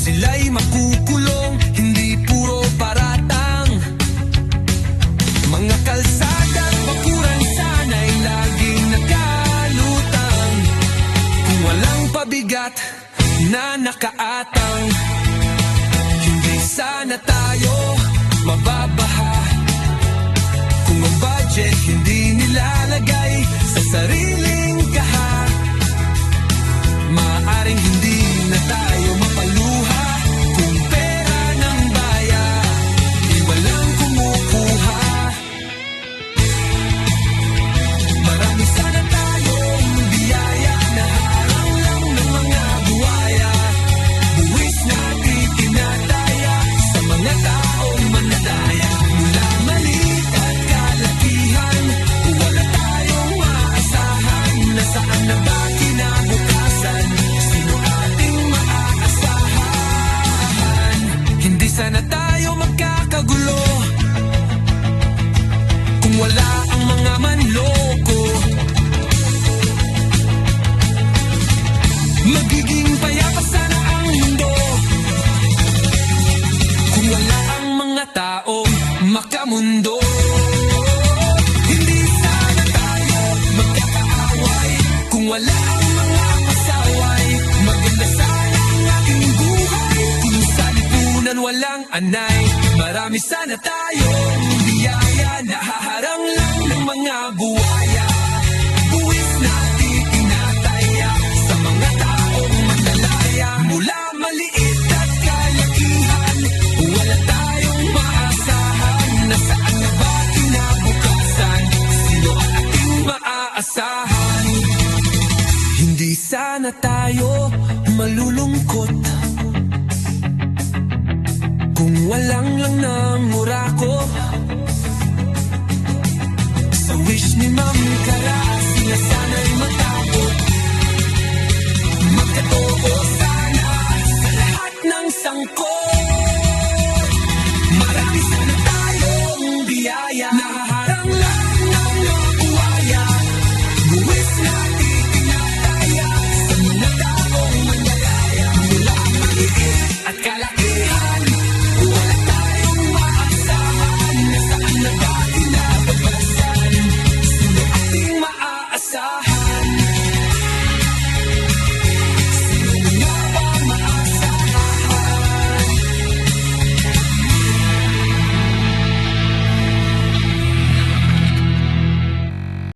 sila'y makukulong Hindi puro paratang. Mga kalsada at bakuran sana'y laging nakalutang Kung walang pabigat na nakaatang Hindi sana tayo magkakagulo. Kung wala ang mga manloko anay Marami sana tayong biyaya Nahaharang lang ng mga buwaya. Buwis natin tinataya Sa mga taong mandalaya Mula maliit at kalakihan Wala tayong maasahan. Nasaan na ba kinabukasan? Sino ang ating maaasahan? Hindi sana tayo malulungkot Kung walang lang ng murako Sa wish ni Ma'am Kara Sila sana'y matakot Magkatoo sana Sa lahat ng sangkot 다